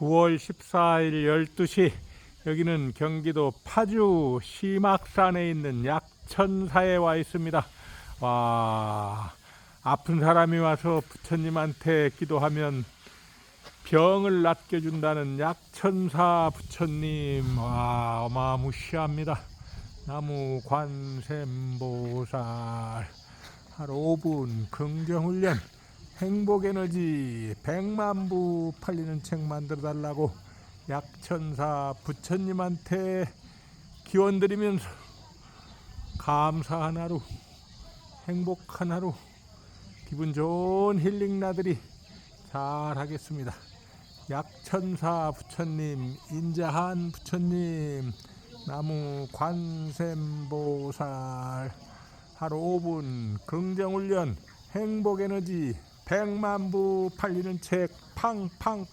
9월 14일 12시 여기는 경기도 파주 시막산에 있는 약천사에 와 있습니다. 와 아픈 사람이 와서 부처님한테 기도하면 병을 낫겨준다는 약천사 부처님 와 어마무시합니다. 나무 관샘보살 하루 5분 긍정훈련 행복 에너지 100만 부 팔리는 책 만들어 달라고 약천사 부처님한테 기원 드리면서 감사한 하루 행복한 하루 기분 좋은 힐링 나들이 잘 하겠습니다. 약천사 부처님, 인자한 부처님, 나무 관샘보살 하루 5분 긍정훈련 행복에너지 100만 부 팔리는 책 팡팡팡